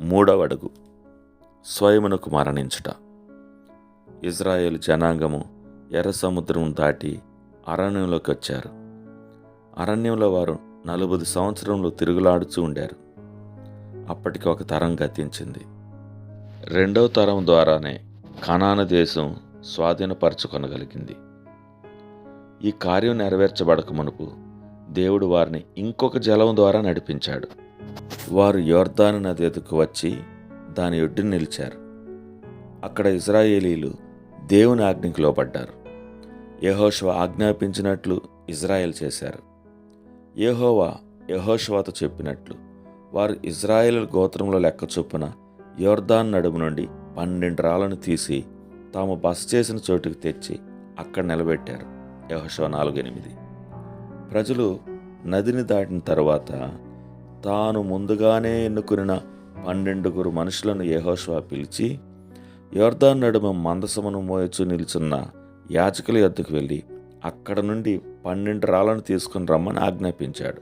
మూడవ అడుగు. స్వయమునకు మరణించుట ఇజ్రాయేల్ జనాంగము ఎర్ర సముద్రం దాటి అరణ్యంలోకి వచ్చారు. అరణ్యంలో వారు నలభై సంవత్సరంలో తిరుగులాడుచూ ఉండారు. అప్పటికి ఒక తరం గతించింది. రెండవ తరం ద్వారానే కనాన దేశం స్వాధీనపరచుకొనగలిగింది. ఈ కార్యం నెరవేర్చబడక మునుపు దేవుడు వారిని ఇంకొక జలం ద్వారా నడిపించాడు. వారు యోర్దాను నది ఎదుకు వచ్చి దాని ఒడ్డున నిలిచారు. అక్కడ ఇజ్రాయేలీలు దేవుని ఆజ్ఞకు లోపడ్డారు యెహోషువ ఆజ్ఞాపించినట్లు ఇజ్రాయెల్ చేశారు. యహోవా యెహోషువతో చెప్పినట్లు వారు ఇజ్రాయేల్ గోత్రంలో లెక్క చొప్పున యోర్దాన్ నడుము నుండి పన్నెండు రాళ్ళను తీసి తాము బస చేసిన చోటుకు తెచ్చి అక్కడ నిలబెట్టారు. యెహోషువ నాలుగు ఎనిమిది. ప్రజలు నదిని దాటిన తర్వాత తాను ముందుగానే ఎన్నుకున్న పన్నెండుగురు మనుషులను యహోష్వా పిలిచి యోర్దాన్ నడుమ మందసమును మోయచు నిల్చున్న యాజకుల యొద్దకు వెళ్ళి అక్కడ నుండి పన్నెండు రాళ్ళను తీసుకుని రమ్మని ఆజ్ఞాపించాడు.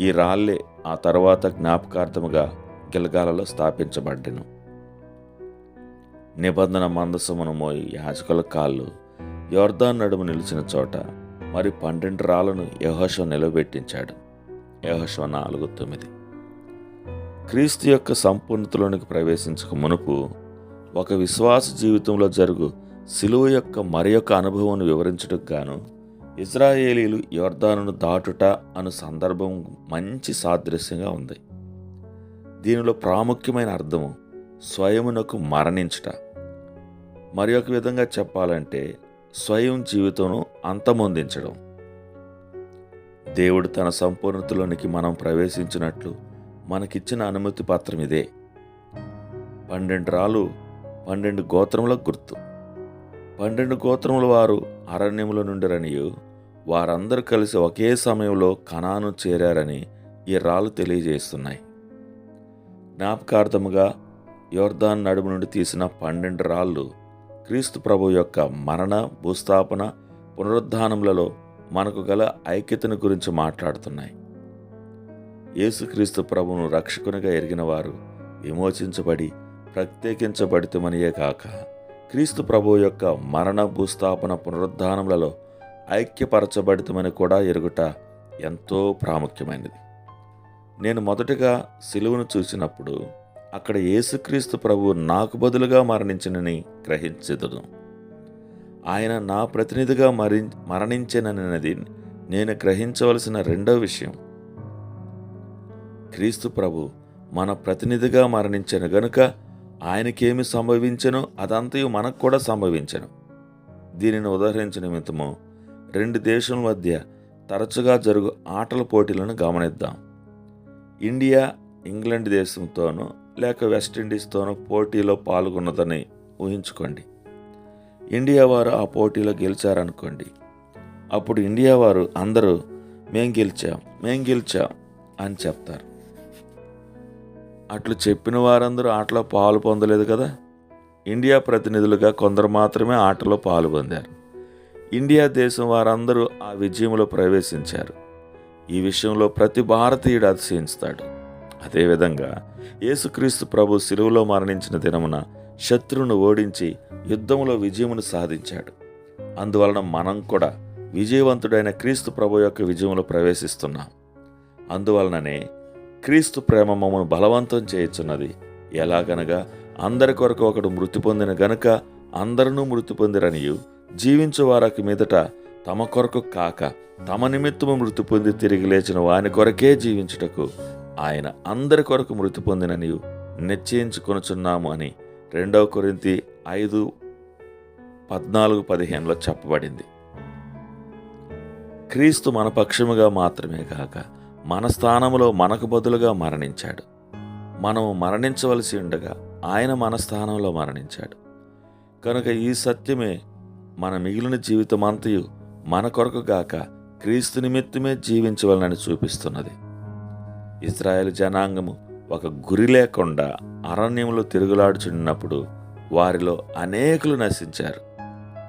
ఈ రాళ్ళే ఆ తర్వాత జ్ఞాపకార్థముగా గిలగాలలో స్థాపించబడ్డను. నిబంధన మందసమును మోయి యాజకుల కాళ్ళు యోర్దాన్ నడుము నిలిచిన చోట మరి పన్నెండు రాళ్ళను యహోష నిలబెట్టించాడు. యహోష నాలుగు తొమ్మిది. క్రీస్తు యొక్క సంపూర్ణతలోనికి ప్రవేశించక మునుపు ఒక విశ్వాస జీవితంలో జరుగు సిలువ యొక్క మరి యొక్క అనుభవాన్ని వివరించడానికి గాను ఇజ్రాయేలీలు యోర్దానును దాటుట అను సందర్భం మంచి సాదృశ్యంగా ఉంది. దీనిలో ప్రాముఖ్యమైన అర్థము స్వయమునకు మరణించుట. మరి ఒక విధంగా చెప్పాలంటే స్వయం జీవితంను అంతమొందించడం. దేవుడు తన సంపూర్ణతలోనికి మనం ప్రవేశించినట్లు మనకిచ్చిన అనుమతి పత్రం ఇదే. పన్నెండు రాళ్ళు పన్నెండు గోత్రములకు గుర్తు. పన్నెండు గోత్రముల వారు అరణ్యముల నుండిరనియు వారందరూ కలిసి ఒకే సమయంలో కణాను చేరారని ఈ రాళ్ళు తెలియజేస్తున్నాయి. జ్ఞాపకార్థముగా యోర్దాన్ నడుము నుండి తీసిన పన్నెండు రాళ్ళు క్రీస్తు ప్రభు యొక్క మరణ భూస్థాపన పునరుద్ధానములలో మనకు గల ఐక్యతను గురించి మాట్లాడుతున్నాయి. యేసుక్రీస్తు ప్రభును రక్షకునిగా ఎరిగిన వారు విమోచించబడి ప్రత్యేకించబడితమనియే కాక క్రీస్తు ప్రభు యొక్క మరణ భూస్థాపన పునరుద్ధానములలో ఐక్యపరచబడితమని కూడా ఎరుగుట ఎంతో ప్రాముఖ్యమైనది. నేను మొదటగా సిలువను చూసినప్పుడు అక్కడ యేసుక్రీస్తు ప్రభు నాకు బదులుగా మరణించినని గ్రహించదును. ఆయన నా ప్రతినిధిగా మరి మరణించినది నేను గ్రహించవలసిన రెండో విషయం. క్రీస్తు ప్రభు మన ప్రతినిధిగా మరణించను గనుక ఆయనకేమి సంభవించను అదంతయు మనకు కూడా సంభవించను. దీనిని ఉదాహరించిన నిమిత్తము రెండు దేశం మధ్య తరచుగా జరుగు ఆటల పోటీలను గమనిద్దాం. ఇండియా ఇంగ్లాండ్ దేశంతోనూ లేక వెస్టిండీస్తోనూ పోటీలో పాల్గొన్నదని ఊహించుకోండి. ఇండియా వారు ఆ పోటీలో గెలిచారనుకోండి. అప్పుడు ఇండియా వారు అందరూ మేం గెలిచాం మేం గెలిచాం అని చెప్తారు. అట్లు చెప్పిన వారందరూ ఆటలో పాలు పొందలేదు కదా? ఇండియా ప్రతినిధులుగా కొందరు మాత్రమే ఆటలో పాలు పొందారు. ఇండియా దేశం వారందరూ ఆ విజయంలో ప్రవేశించారు. ఈ విషయంలో ప్రతి భారతీయుడు అతిశయిస్తాడు అదేవిధంగా యేసుక్రీస్తు ప్రభు సిలువలో మరణించిన దినమున శత్రువును ఓడించి యుద్ధంలో విజయమును సాధించాడు. అందువలన మనం కూడా విజయవంతుడైన క్రీస్తు ప్రభు యొక్క విజయంలో ప్రవేశిస్తున్నాం. అందువలననే క్రీస్తు ప్రేమ మమ్మను బలవంతం చేయుచున్నది. ఎలాగనగా అందరి కొరకు ఒకడు మృతి పొందిన గనుక అందరినూ మృతి పొందిరనియు జీవించు వారికి మీదట తమ కొరకు కాక తమ నిమిత్తము మృతి పొంది తిరిగి లేచిన వాని కొరకే జీవించుటకు ఆయన అందరి కొరకు మృతి పొందిననియు నిశ్చయించుకొనుచున్నాము అని రెండవ కొరింతి ఐదు పద్నాలుగు పదిహేనులో చెప్పబడింది. క్రీస్తు మన పక్షముగా మాత్రమే కాక మన స్థానములో మనకు బదులుగా మరణించాడు. మనము మరణించవలసి ఉండగా ఆయన మన స్థానంలో మరణించాడు. కనుక ఈ సత్యమే మన మిగిలిన జీవితమంతయు మన కొరకు గాక క్రీస్తు నిమిత్తమే జీవించవలనని చూపిస్తున్నది. ఇస్రాయేల్ జనాంగము ఒక గురి లేకుండా అరణ్యంలో తిరుగులాడుచున్నప్పుడు వారిలో అనేకులు నశించారు.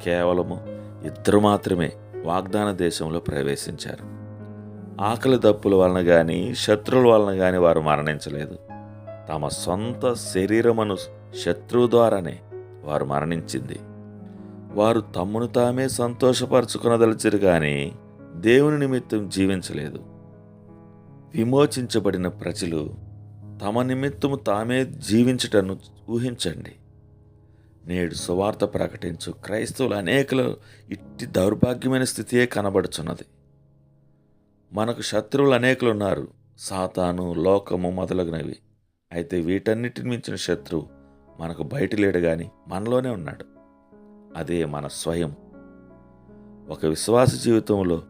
కేవలము ఇద్దరు మాత్రమే వాగ్దాన దేశంలో ప్రవేశించారు. ఆకలి దప్పుల వలన కానీ శత్రువుల వలన కానీ వారు మరణించలేదు. తమ సొంత శరీరమును శత్రువు ద్వారానే వారు మరణించింది. వారు తమ్మును తామే సంతోషపరచుకునదలిచిరు కానీ దేవుని నిమిత్తం జీవించలేదు. విమోచించబడిన ప్రజలు తమ నిమిత్తము తామే జీవించటను ఊహించండి. నేడు సువార్త ప్రకటించు క్రైస్తవులు అనేకలు ఇట్టి దౌర్భాగ్యమైన స్థితియే కనబడుచున్నది. మనకు శత్రువులు అనేకులు ఉన్నారు. సాతాను లోకము మొదలగునవి. అయితే వీటన్నిటిని మించిన శత్రువు మనకు బయట లేడు గాని మనలోనే ఉన్నాడు. అదే మన స్వయం. ఒక విశ్వాస జీవితంలో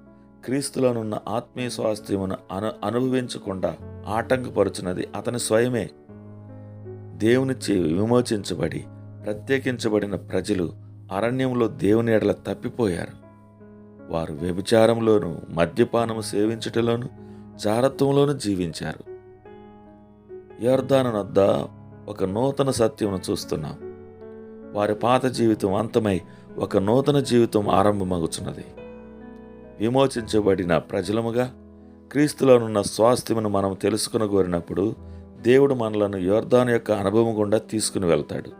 క్రీస్తులోనున్న ఆత్మీయ స్వాస్థ్యమును అను అనుభవించకుండా ఆటంకపరుచున్నది అతని స్వయమే. దేవునిచే విమోచించబడి ప్రత్యేకించబడిన ప్రజలు అరణ్యంలో దేవుని ఎడల తప్పిపోయారు. వారు వ్యభిచారంలోను మద్యపానము సేవించటలోను జారత్వంలోను జీవించారు. యోర్ధాను వద్ద ఒక నూతన సత్యమును చూస్తున్నాం. వారి పాత జీవితం అంతమై ఒక నూతన జీవితం ఆరంభమగుచున్నది. విమోచించబడిన ప్రజలముగా క్రీస్తులోనున్న స్వాస్థ్యమును మనం తెలుసుకుని కోరినప్పుడు దేవుడు మనలను యోర్ధాను యొక్క అనుభవం గుండా తీసుకుని వెళ్తాడు.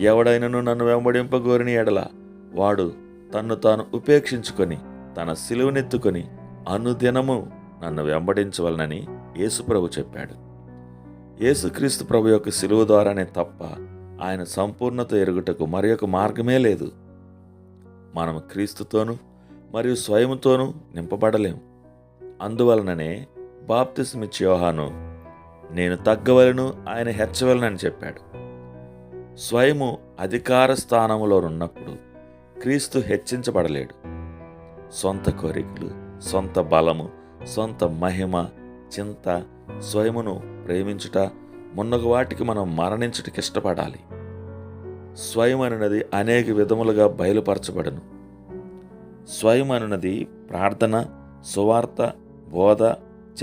ఎవడైనను నన్ను వెంబడింపగోరిన ఎడల వాడు తన్ను తాను ఉపేక్షించుకొని తన సిలువనెత్తుకొని అనుదినము నన్ను వెంబడించవలనని యేసుప్రభు చెప్పాడు. యేసుక్రీస్తు ప్రభు యొక్క సిలువ ద్వారానే తప్ప ఆయన సంపూర్ణత ఎరుగుటకు మరి ఒక మార్గమే లేదు. మనం క్రీస్తుతోనూ మరియు స్వయముతోనూ నింపబడలేం అందువలననే బాప్తిస్మిచ్చి యోహాను నేను తగ్గవలను ఆయన హెచ్చవలనని చెప్పాడు. స్వయము అధికార స్థానములో ఉన్నప్పుడు క్రీస్తు హెచ్చించబడలేడు. సొంత కోరికలు సొంత బలము సొంత మహిమ చింత స్వయమును ప్రేమించుట మున్నగు వాటికి మనం మరణించుటకి ఇష్టపడాలి. స్వయం అనున్నది అనేక విధములుగా బయలుపరచబడను. స్వయం అనున్నది ప్రార్థన సువార్త బోధ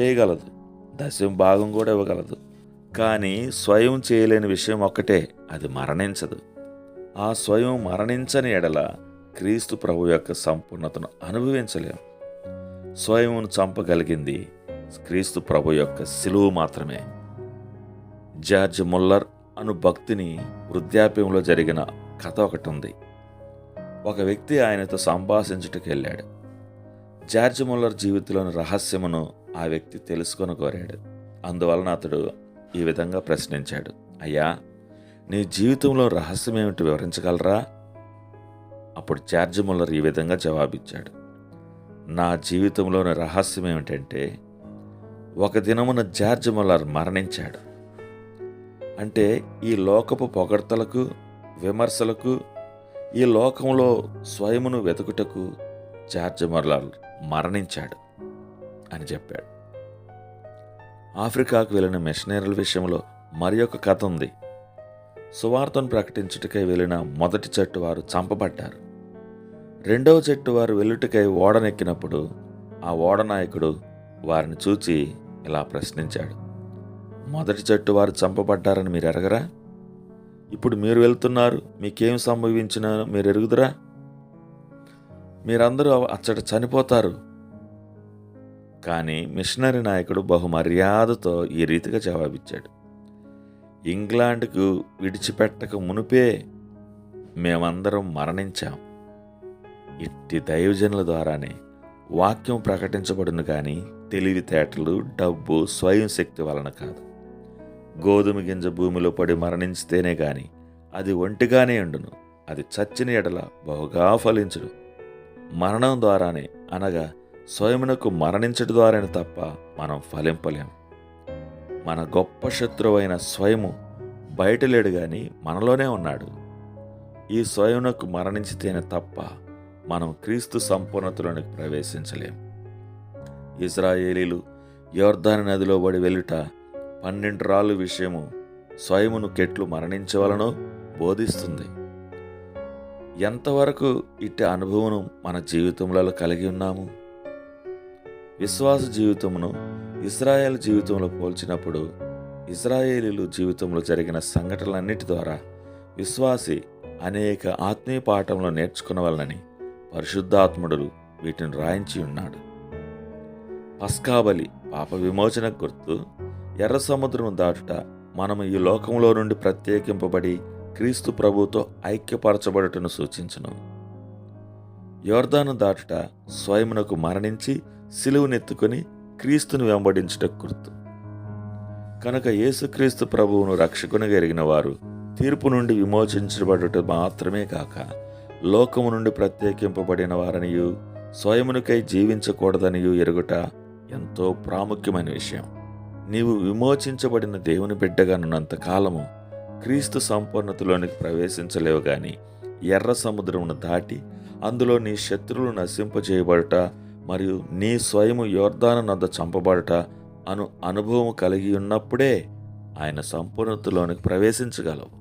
చేయగలదు. దశం భాగం కూడా ఇవ్వగలదు. కానీ స్వయం చేయలేని విషయం ఒక్కటే అది మరణించదు. ఆ స్వయం మరణించని ఎడల క్రీస్తు ప్రభు యొక్క సంపూర్ణతను అనుభవించలేం. స్వయమును చంపగలిగింది క్రీస్తు ప్రభు యొక్క సిలువు మాత్రమే. జార్జ్ ముల్లర్ అను భక్తిని వృద్ధాప్యంలో జరిగిన కథ ఒకటి ఉంది. ఒక వ్యక్తి ఆయనతో సంభాషించుటకు వెళ్ళాడు. జార్జ్ ముల్లర్ జీవితంలోని రహస్యమును ఆ వ్యక్తి తెలుసుకొని కోరాడు. అందువలన అతడు ఈ విధంగా ప్రశ్నించాడు. అయ్యా నీ జీవితంలో రహస్యం ఏమిటి వివరించగలరా? అప్పుడు జార్జ్ ముల్లర్ ఈ విధంగా జవాబిచ్చాడు. నా జీవితంలోని రహస్యం ఏమిటంటే ఒక దినమున జార్జ్ ముల్లర్ మరణించాడు. అంటే ఈ లోకపు పొగడ్తలకు విమర్శలకు ఈ లోకంలో స్వయమును వెతుకుటకు జార్జ్ ముల్లర్ మరణించాడు అని చెప్పాడు. ఆఫ్రికాకు వెళ్ళిన మిషనరీల విషయంలో మరి ఒక కథ ఉంది. సువార్తను ప్రకటించుటకై వెళ్ళిన మొదటి చెట్టు వారు చంపబడ్డారు. రెండవ చెట్టు వారు వెళ్ళుటకై ఓడనెక్కినప్పుడు ఆ ఓడనాయకుడు వారిని చూచి ఇలా ప్రశ్నించాడు. మొదటి చెట్టు వారు చంపబడ్డారని మీరు ఎరగరా? ఇప్పుడు మీరు వెళ్తున్నారు మీకేం సంభవించినా మీరు ఎరుగుదురా? మీరందరూ అచ్చట చనిపోతారు. కానీ మిషనరీ నాయకుడు బహుమర్యాదతో ఈ రీతిగా జవాబిచ్చాడు. ఇంగ్లాండ్కు విడిచిపెట్టక మునుపే మేమందరం మరణించాం. ఇట్టి దైవజనుల ద్వారానే వాక్యం ప్రకటించబడును కానీ తెలివితేటలు డబ్బు స్వయం శక్తి వలన కాదు. గోధుమ గింజ భూమిలో పడి మరణించితేనే గాని అది ఒంటిగానే ఉండును. అది చచ్చిన ఎడల బహుగా ఫలించుడు మరణం ద్వారానే అనగా స్వయమునకు మరణించడం ద్వారానే తప్ప మనం ఫలింపలేం. మన గొప్ప శత్రువైన స్వయము బయట లేడు కానీ మనలోనే ఉన్నాడు. ఈ స్వయమునకు మరణించితేనే తప్ప మనం క్రీస్తు సంపూర్ణతలోనికి ప్రవేశించలేం. ఇజ్రాయేలీలు యోర్ధాని నదిలో పడి వెళ్ళుట పన్నెండు రాళ్ళు విషయము స్వయమును కెట్లు మరణించవలనో బోధిస్తుంది. ఎంతవరకు ఇట్టి అనుభవం మన జీవితంలో కలిగి ఉన్నాము? విశ్వాస జీవితమును ఇస్రాయేల్ జీవితంలో పోల్చినప్పుడు ఇస్రాయేలీలు జీవితంలో జరిగిన సంఘటనలన్నిటి ద్వారా విశ్వాసి అనేక ఆత్మీయ పాఠంలో నేర్చుకునవలనని పరిశుద్ధాత్ముడు వీటిని రాయించి ఉన్నాడు. పస్కాబలి పాప విమోచన గుర్తు ఎర్ర సముద్రం దాటుట మనము ఈ లోకంలో నుండి ప్రత్యేకింపబడి క్రీస్తు ప్రభువుతో ఐక్యపరచబడుటను సూచించును. యోర్దాను దాటుట స్వయమునకు మరణించి సిలువనెత్తుకొని క్రీస్తును వెంబడించుట గుర్తు. కనుక యేసుక్రీస్తు ప్రభువును రక్షకునిగా ఎరిగిన వారు తీర్పు నుండి విమోచించబడుట మాత్రమే కాక లోకము నుండి ప్రత్యేకింపబడిన వారనియు స్వయమునికై జీవించకూడదనియు ఎరుగుట ఎంతో ప్రాముఖ్యమైన విషయం. నీవు విమోచించబడిన దేవుని బిడ్డగానున్నంత కాలము క్రీస్తు సంపూర్ణతలోనికి ప్రవేశించలేవు కానీ ఎర్ర సముద్రమును దాటి అందులో నీ శత్రువులు నశింపజేయబడుట మరియు నీ స్వయము యోర్ధాను నద్ద చంపబడుట అను అనుభవం కలిగి ఉన్నప్పుడే ఆయన సంపూర్ణతలోనికి ప్రవేశించగలవు.